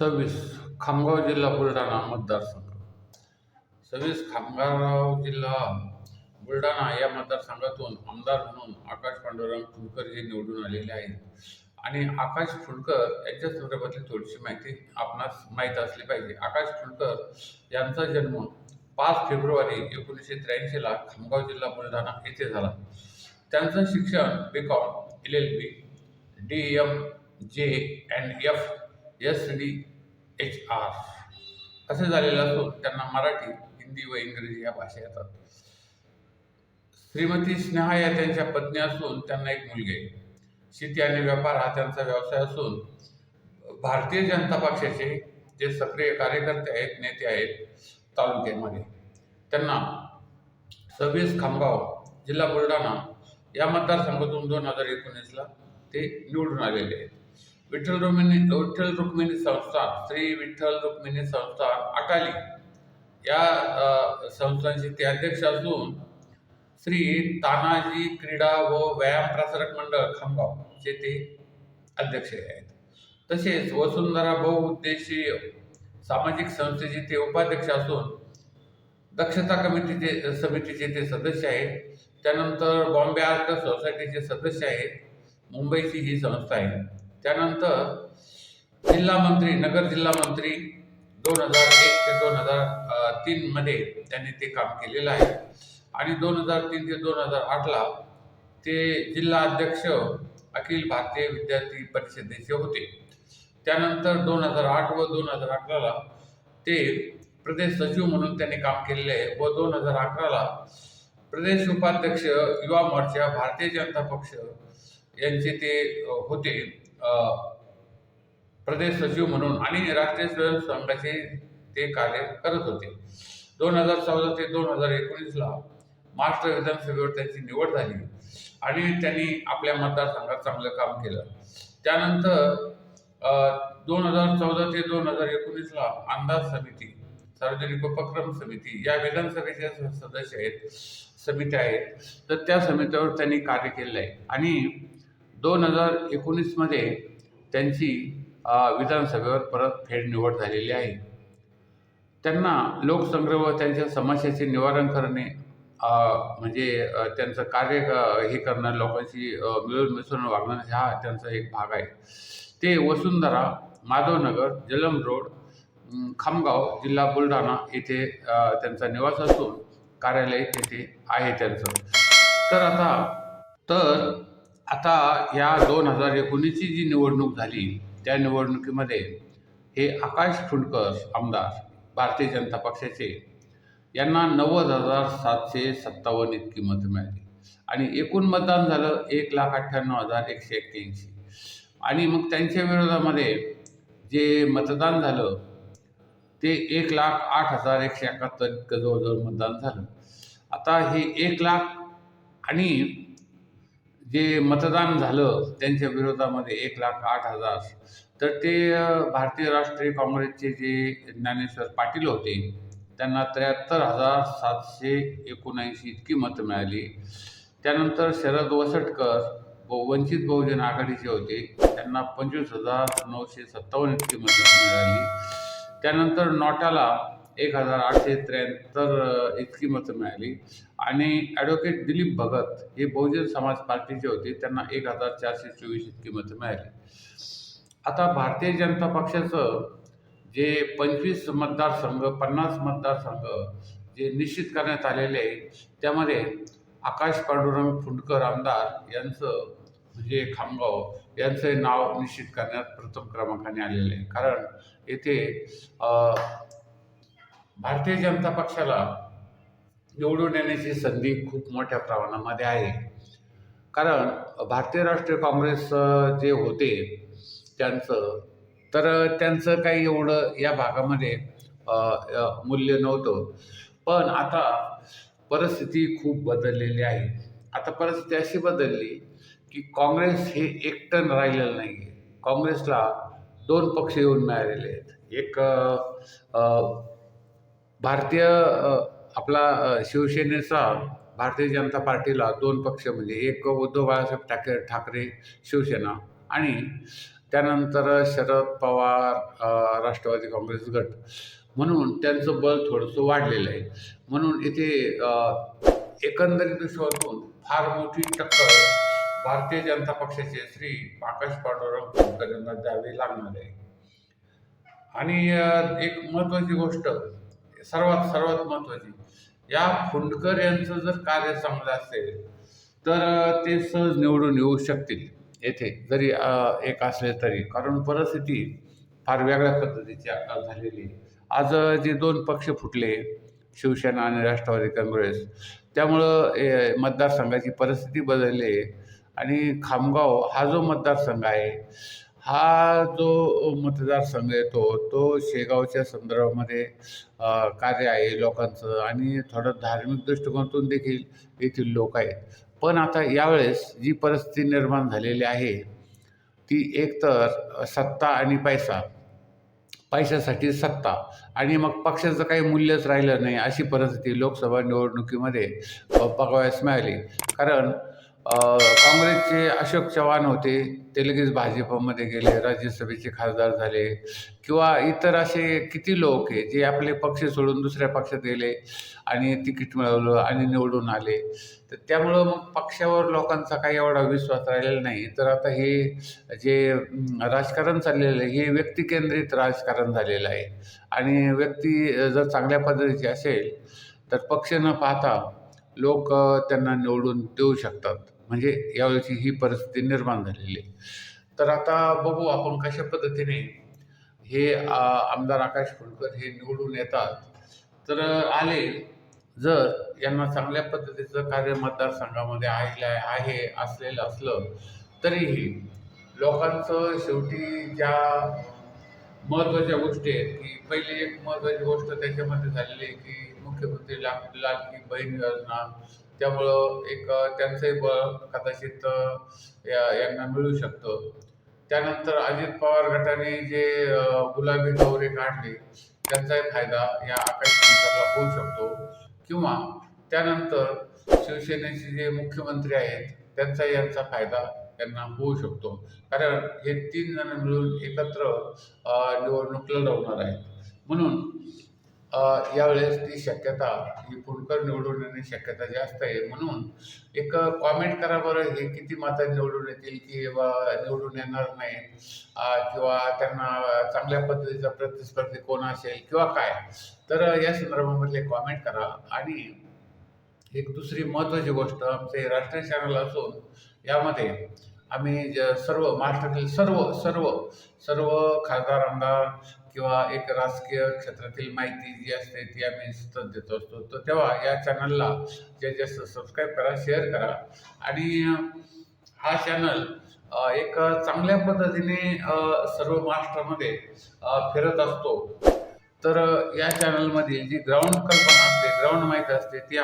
सव्वीस खामगाव जिल्हा बुलढाणा मतदारसंघ. सव्वीस खामगाव जिल्हा बुलढाणा या मतदारसंघातून आमदार म्हणून आकाश पांडुरंग फुलकर हे निवडून आलेले आहेत. आणि आकाश फुलकर यांच्या संदर्भातली थोडीशी माहिती आपणास माहीत असली पाहिजे. आकाश फुलकर यांचा जन्म पाच फेब्रुवारी एकोणीसशे त्र्याऐंशीला खामगाव जिल्हा बुलढाणा येथे झाला. त्यांचं शिक्षण B Com L L B D M J and F S D H R. असे झालेलं असून त्यांना मराठी हिंदी व इंग्रजी या भाषा येतात. श्रीमती स्नेहा या त्यांच्या पत्नी असून त्यांना एक मुलगी आहे. शेती आणि व्यापार हा त्यांचा व्यवसाय असून भारतीय जनता पक्षाचे जे सक्रिय कार्यकर्ते आहेत नेते आहेत तालुक्यामध्ये. त्यांना सव्वीस खामगाव जिल्हा बुलढाणा या मतदारसंघातून दोन हजार एकोणीसला ते निवडून आलेले आहेत. विठ्ठल रुक्मिणी विठ्ठल रुक्मिणी संस्थान श्री विठ्ठल रुक्मिणी संस्थान अटाली. या संस्थांचे ते अध्यक्ष असून श्री तानाजी क्रीडा व व्यायाम प्रसारक मंडळ खामगावचे ते अध्यक्ष आहेत. तसेच वसुंधरा बहुउद्देशीय सामाजिक संस्थेचे ते उपाध्यक्ष असून दक्षता कमिटीचे समितीचे ते सदस्य आहेत. त्यानंतर बॉम्बे आर्ट सोसायटीचे सदस्य आहेत. मुंबईची ही संस्था आहे. त्यानंतर जिल्हा मंत्री नगर जिल्हा मंत्री दोन हजार एक ते दोन हजार तीनमध्ये त्यांनी ते काम केलेलं आहे. आणि दोन हजार तीन ते दोन हजार आठला ते जिल्हा अध्यक्ष अखिल भारतीय विद्यार्थी परिषदेचे होते. त्यानंतर दोन हजार आठ व दोन हजार अकराला ते प्रदेश सचिव म्हणून त्यांनी काम केलेले आहे व दोन हजार अकराला प्रदेश उपाध्यक्ष युवा मोर्चा भारतीय जनता पक्ष यांचे ते होते. प्रदेश सचिव म्हणून आणि राष्ट्रीय स्वयं संघाचे ते कार्य करत होते. दोन हजार चौदा ते दोन हजार एकोणीसला महाराष्ट्र विधानसभेवर त्यांची निवड झाली आणि त्यांनी आपल्या मतदारसंघात चांगलं काम केलं. त्यानंतर दोन हजार चौदा ते दोन हजार एकोणीसला अंदाज समिती सार्वजनिक उपक्रम समिती या विधानसभेच्या सदस्य आहेत समित्या आहेत. तर त्या समित्यावर त्यांनी कार्य केलेलं आहे. आणि दोन हजार एकोणीसमध्ये त्यांची विधानसभेवर परत फेड निवड झालेली आहे. त्यांना लोकसंग्रह व त्यांच्या समस्याचे निवारण करणे म्हणजे त्यांचं कार्य हे करणं लोकांशी मिळून मिसळून वागणं हा त्यांचा एक भाग आहे. ते वसुंधरा माधवनगर जलम रोड खामगाव जिल्हा बुलढाणा येथे त्यांचा निवास असून कार्यालय तेथे आहे त्यांचं. तर आता तर आता या दोन हजार एकोणीसची जी निवडणूक झाली त्या निवडणुकीमध्ये हे आकाश फुंडकर आमदार भारतीय जनता पक्षाचे यांना नव्वद हजार सातशे सत्तावन्न इतकी मतं मिळाली. आणि एकूण मतदान झालं एक लाख अठ्ठ्याण्णव हजार एकशे एक्क्याऐंशी. आणि मग त्यांच्या विरोधामध्ये जे मतदान झालं ते एक लाख आठ हजार एकशे एकाहत्तर इतकं जवळजवळ मतदान झालं. आता हे एक लाख आणि जे मतदान झालं त्यांच्या विरोधामध्ये एक लाख आठ हजार. तर ते भारतीय राष्ट्रीय काँग्रेसचे जे ज्ञानेश्वर पाटील होते त्यांना त्र्याहत्तर हजार सातशे एकोणऐंशी इतकी मतं मिळाली. त्यानंतर शरद वसटकर व वंचित बहुजन आघाडीचे होते त्यांना पंचवीस हजार नऊशे सत्तावन्न इतकी मतं मिळाली. त्यानंतर नोटाला एक हजार आठशे त्र्याहत्तर इतकी मतं मिळाली. आणि ॲडव्होकेट दिलीप भगत हे बहुजन समाज पार्टीचे होते. त्यांना एक हजार चारशे चोवीस इतकी मतं मिळाली. आता भारतीय जनता पक्षाचं जे पंचवीस मतदारसंघ पन्नास मतदारसंघ जे निश्चित करण्यात आलेले आहे त्यामध्ये आकाश पांडुरंग फुंडकर आमदार यांचं म्हणजे खामगाव यांचं नाव निश्चित करण्यात प्रथम क्रमांकाने आलेलं आहे. कारण येथे भारतीय जनता पक्षाला निवडून येण्याची संधी खूप मोठ्या प्रमाणामध्ये आहे. कारण भारतीय राष्ट्रीय काँग्रेस जे होते त्यांचं तर त्यांचं काही एवढं या भागामध्ये मूल्य नव्हतं. पण आता परिस्थिती खूप बदललेली आहे. आता परिस्थिती अशी बदलली की काँग्रेस हे एकटन राहिलेलं नाही आहे काँग्रेसला दोन पक्ष येऊन मिळालेले आहेत. एक भारतीय आपला शिवसेनेचा भारतीय जनता पार्टीला दोन पक्ष म्हणजे एक उद्धव बाळासाहेब ठाकरे ठाकरे शिवसेना आणि त्यानंतर शरद पवार राष्ट्रवादी काँग्रेस गट. म्हणून त्यांचं बळ थोडंसं वाढलेलं आहे. म्हणून इथे एकंदरीत दृष्टीकोनातून फार मोठी टक्कर भारतीय जनता पक्षाचे श्री आकाश पांडुरंग फुंडकर यांना द्यावी लागणार आहे. आणि एक महत्त्वाची गोष्ट सर्वात सर्वात महत्त्वाची या फुंडकर यांचं जर कार्य चांगलं असेल तर ते सहज निवडून येऊ शकतील येथे जरी एक असले तरी. कारण परिस्थिती फार वेगळ्या पद्धतीची आता झालेली आहे. आज जे दोन पक्ष फुटले शिवसेना आणि राष्ट्रवादी काँग्रेस त्यामुळं ए, मतदारसंघाची परिस्थिती बदलली आहे. आणि खामगाव हा जो मतदारसंघ आहे हा जो मतदारसंघ येतो तो शेगावच्या संदर्भामध्ये कार्य आहे लोकांचं आणि थोडं धार्मिक दृष्टिकोनातून देखील येथील लोक आहेत. पण आता यावेळेस जी परिस्थिती निर्माण झालेली आहे ती एकतर सत्ता आणि पैसा पैशासाठी सत्ता आणि मग पक्षाचं काही मूल्यच राहिलं नाही अशी परिस्थिती लोकसभा निवडणुकीमध्ये बघावयास मिळाली. कारण काँग्रेसचे अशोक चव्हाण होते ते लगेच भाजपमध्ये गेले राज्यसभेचे खासदार झाले किंवा इतर असे किती लोक आहे जे आपले पक्ष सोडून दुसऱ्या पक्षात गेले आणि तिकीट मिळवलं आणि निवडून आले. तर त्यामुळं मग पक्षावर लोकांचा काही एवढा विश्वास राहिलेला नाही. तर आता हे जे राजकारण चाललेलं आहे हे व्यक्तिकेंद्रित राजकारण झालेलं आहे. आणि व्यक्ती जर चांगल्या पद्धतीची असेल तर पक्ष न पाहता लोक त्यांना निवडून देऊ शकतात. म्हणजे यावेळची ही परिस्थिती निर्माण झालेली आहे. तर आता बघू आपण कशा पद्धतीने हे आमदार आकाश फुलकर हे निवडून येतात. तर आले. जर यांना चांगल्या पद्धतीचं कार्य मतदारसंघामध्ये आहे आहे असलेलं असलं तरीही लोकांचं शेवटी ज्या महत्त्वाच्या गोष्टी आहेत की पहिली एक महत्त्वाची गोष्ट त्याच्यामध्ये झालेली आहे की मुख्यमंत्री लाख लाडकी बहीण योजना त्यामुळं एक त्यांचंही बळ कदाचित या यांना मिळू शकतं. त्यानंतर अजित पवार गटाने जे गुलाबी दौरे काढले त्यांचाही फायदा या आकाश होऊ शकतो. किंवा त्यानंतर शिवसेनेचे जे मुख्यमंत्री आहेत त्यांचाही यांचा फायदा त्यांना होऊ शकतो. कारण हे तीन जण मिळून एकत्र निवडणूक लढवणार आहेत. म्हणून यावेळेस ती शक्यता ही पुढकर निवडून येण्याची शक्यता जास्त आहे. म्हणून एक कॉमेंट करा बरं हे किती माता निवडून येतील की निवडून येणार नाही किंवा त्यांना चांगल्या पद्धतीचा प्रतिस्पर्धी कोण असेल किंवा काय. तर या संदर्भामधले कॉमेंट करा. आणि एक दुसरी महत्त्वाची गोष्ट आमचे राष्ट्रीय चॅनल असून यामध्ये आम्ही ज सर्व महाराष्ट्रातील सर्व सर्व सर्व खासदार आमदार किंवा एक राजकीय क्षेत्रातील माहिती जी असते ती आम्ही सतत देत असतो. तर तेव्हा या चॅनलला जे जास्त सबस्क्राईब करा शेअर करा. आणि हा चॅनल एक चांगल्या पद्धतीने सर्व महाराष्ट्रामध्ये फिरत असतो. तर या चॅनलमधील जी ग्राउंड कल्पना असते ग्राउंड माहिती असते ती